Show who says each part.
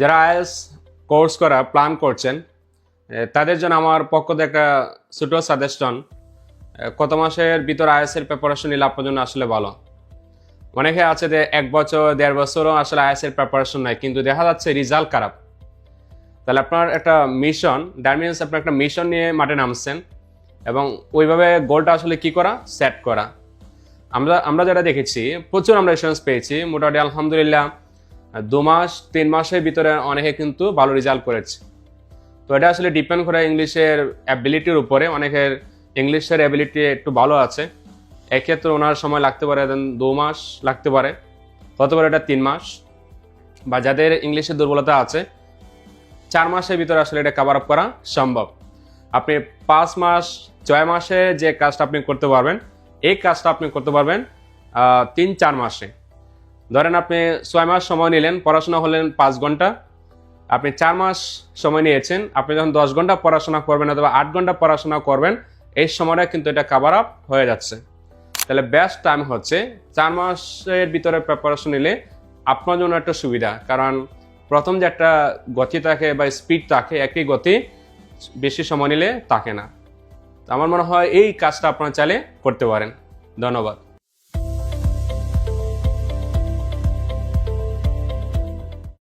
Speaker 1: যারা is course করা, plan করছেন তাদের জন্য আমার পক্ষ থেকে একটা ছোটো সাজেশন কত মাসের ভিতর আইএস এর প্রিপারেশন নিলে আপনার জন্য আসলে ভালো? অনেকে আছে যে এক বছর, দেড় বছরও আসলে আইএস এর প্রিপারেশন নাই, কিন্তু দেখা যাচ্ছে রেজাল্ট খারাপ। তাহলে আপনার একটা মিশন দ্যাট মিনস আপনার একটা মিশন নিয়ে মাঠে নামছেন এবং ওইভাবে গোলটা আসলে কি করা? সেট করা। আমরা আমরা যেটা দেখেছি, প্রচুর আমরা ইন্স্যুরেন্স পেয়েছি, মোটামুটি আলহামদুলিল্লাহ দু মাস, তিন মাসের ভিতরে অনেকে কিন্তু ভালো রেজাল্ট করেছে। তো এটা আসলে ডিপেন্ড করে ইংলিশের অ্যাবিলিটির উপরে। অনেকের ইংলিশের অ্যাবিলিটি একটু ভালো আছে। এক্ষেত্রে ওনার সময় লাগতে পারে দেন দু মাস লাগতে পারে। হতে পারে এটা তিন মাস। বা যাদের ইংলিশের দুর্বলতা আছে, চার মাসের ভিতরে আসলে এটা কাভার আপ করা সম্ভব। আপনি পাঁচ মাস, ছয় মাসে যে কাজটা আপনি করতে পারবেন, এই কাজটা আপনি করতে পারবেন তিন, চার মাসে। ধরেন আপনি ছয় মাস সময় নিলেন, পড়াশোনা হলেন পাঁচ ঘণ্টা। আপনি চার মাস সময় নিয়েছেন, আপনি যখন দশ ঘণ্টা পড়াশোনা করবেন অথবা আট ঘণ্টা পড়াশোনা করবেন, এই সময়টা কিন্তু এটা কাভার আপ হয়ে যাচ্ছে। তাহলে বেস্ট টাইম হচ্ছে চার মাসের ভিতরে প্রিপারেশন নিলে আপনার জন্য একটা সুবিধা। কারণ প্রথম যে একটা গতি থাকে বা স্পিড থাকে, একই গতি বেশি সময় নিলে থাকে না। আমার মনে হয় এই কাজটা আপনারা চাইলে করতে পারেন। ধন্যবাদ।